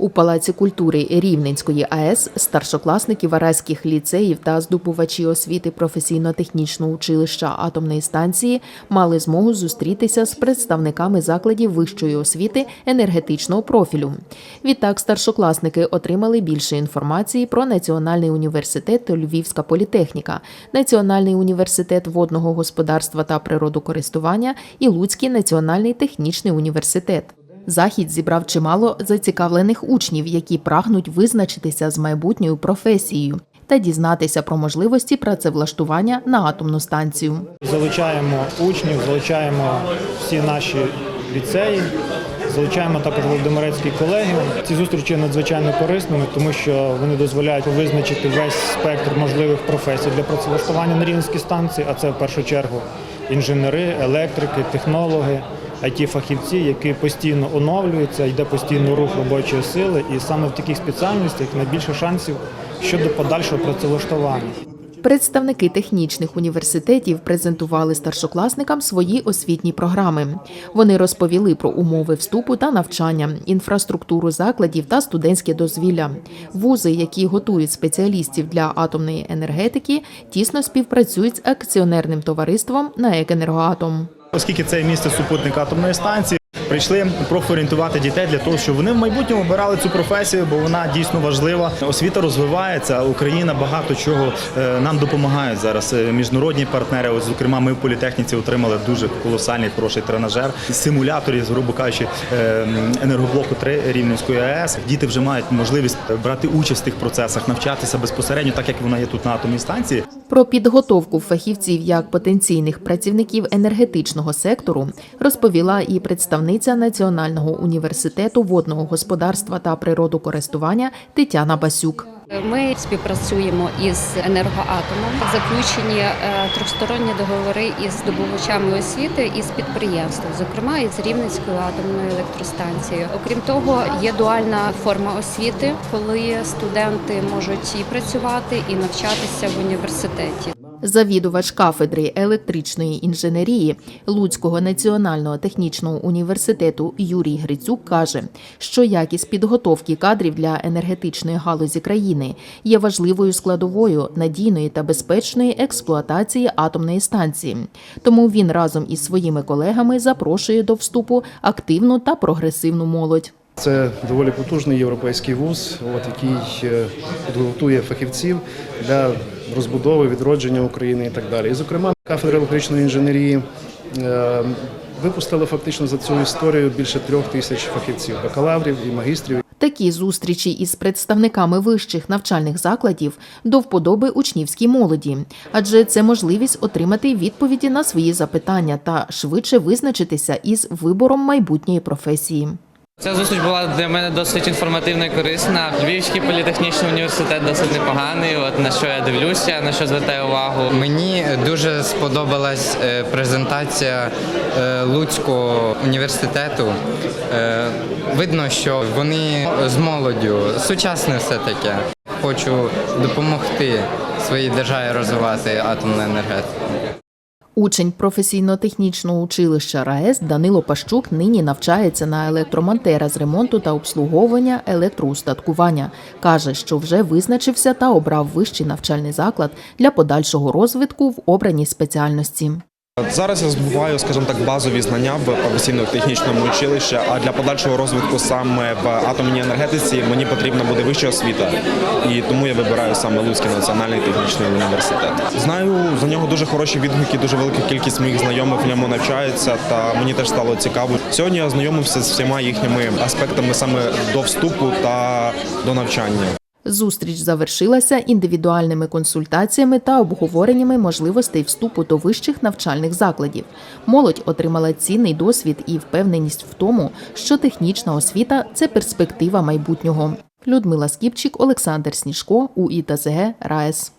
У Палаці культури Рівненської АЕС старшокласники вараських ліцеїв та здобувачі освіти професійно-технічного училища атомної станції мали змогу зустрітися з представниками закладів вищої освіти енергетичного профілю. Відтак старшокласники отримали більше інформації про Національний університет Львівська політехніка, Національний університет водного господарства та природокористування і Луцький національний технічний університет. Захід зібрав чимало зацікавлених учнів, які прагнуть визначитися з майбутньою професією та дізнатися про можливості працевлаштування на атомну станцію. Залучаємо учнів, залучаємо всі наші ліцеї, залучаємо також Володимирецький колегіум. Ці зустрічі надзвичайно корисними, тому що вони дозволяють визначити весь спектр можливих професій для працевлаштування на рівненській станції, а це в першу чергу інженери, електрики, технологи. It фахівці, які постійно оновлюються, йде постійно рух робочої сили, і саме в таких спеціальностях найбільше шансів щодо подальшого працевлаштування. Представники технічних університетів презентували старшокласникам свої освітні програми. Вони розповіли про умови вступу та навчання, інфраструктуру закладів та студентське дозвілля. Вузи, які готують спеціалістів для атомної енергетики, тісно співпрацюють з акціонерним товариством НАЕК «Енергоатом». Оскільки це місце супутник атомної станції, прийшли профорієнтувати дітей для того, щоб вони в майбутньому обирали цю професію, бо вона дійсно важлива. Освіта розвивається. Україна багато чого е, нам допомагають зараз. Е, Міжнародні партнери, ось, зокрема, ми в політехніці отримали дуже колосальний хороший тренажер, симуляторів, грубо кажучи, е, енергоблоку 3 Рівненської АЕС. Діти вже мають можливість брати участь в тих процесах, навчатися безпосередньо, так як вона є тут на атомній станції. Про підготовку фахівців як потенційних працівників енергетичного сектору розповіла і представниця Національного університету водного господарства та природокористування Тетяна Басюк. Ми співпрацюємо із енергоатомом. Заключені е, трьохсторонні договори із здобувачами освіти і з підприємством, зокрема із Рівненською атомною електростанцією. Окрім того, є дуальна форма освіти, коли студенти можуть і працювати, і навчатися в університеті. Завідувач кафедри електричної інженерії Луцького національного технічного університету Юрій Грицюк каже, що якість підготовки кадрів для енергетичної галузі країни є важливою складовою надійної та безпечної експлуатації атомної станції. Тому він разом із своїми колегами запрошує до вступу активну та прогресивну молодь. Це доволі потужний європейський вуз, от, який е, підготує фахівців для розбудови, відродження України і так далі. І, зокрема, кафедра електричної інженерії е, випустила фактично за цю історію більше трьох тисяч фахівців, бакалаврів і магістрів. Такі зустрічі із представниками вищих навчальних закладів до вподоби учнівській молоді, адже це можливість отримати відповіді на свої запитання та швидше визначитися із вибором майбутньої професії. Ця зустріч була для мене досить інформативна і корисна. Львівський політехнічний університет досить непоганий. От на що я дивлюся, на що звертаю увагу. Мені дуже сподобалась е, презентація е, Луцького університету. Е, Видно, що вони з молоддю сучасне все таке. Хочу допомогти своїй державі розвивати атомну енергетику. Учень професійно-технічного училища РаЕС Данило Пащук нині навчається на електромонтера з ремонту та обслуговування електроустаткування. Каже, що вже визначився та обрав вищий навчальний заклад для подальшого розвитку в обраній спеціальності. Зараз я здобуваю, скажімо так, базові знання в професійно-технічному училищі, а для подальшого розвитку саме в атомній енергетиці мені потрібна буде вища освіта. І тому я вибираю саме Луцький національний технічний університет. Знаю за нього дуже хороші відгуки, дуже велика кількість моїх знайомих в ньому навчаються, та мені теж стало цікаво. Сьогодні я ознайомився з всіма їхніми аспектами саме до вступу та до навчання. Зустріч завершилася індивідуальними консультаціями та обговореннями можливостей вступу до вищих навчальних закладів. Молодь отримала цінний досвід і впевненість в тому, що технічна освіта це перспектива майбутнього. Людмила Скіпчик, Олександр Сніжко, УІТЗГ, РаЕС.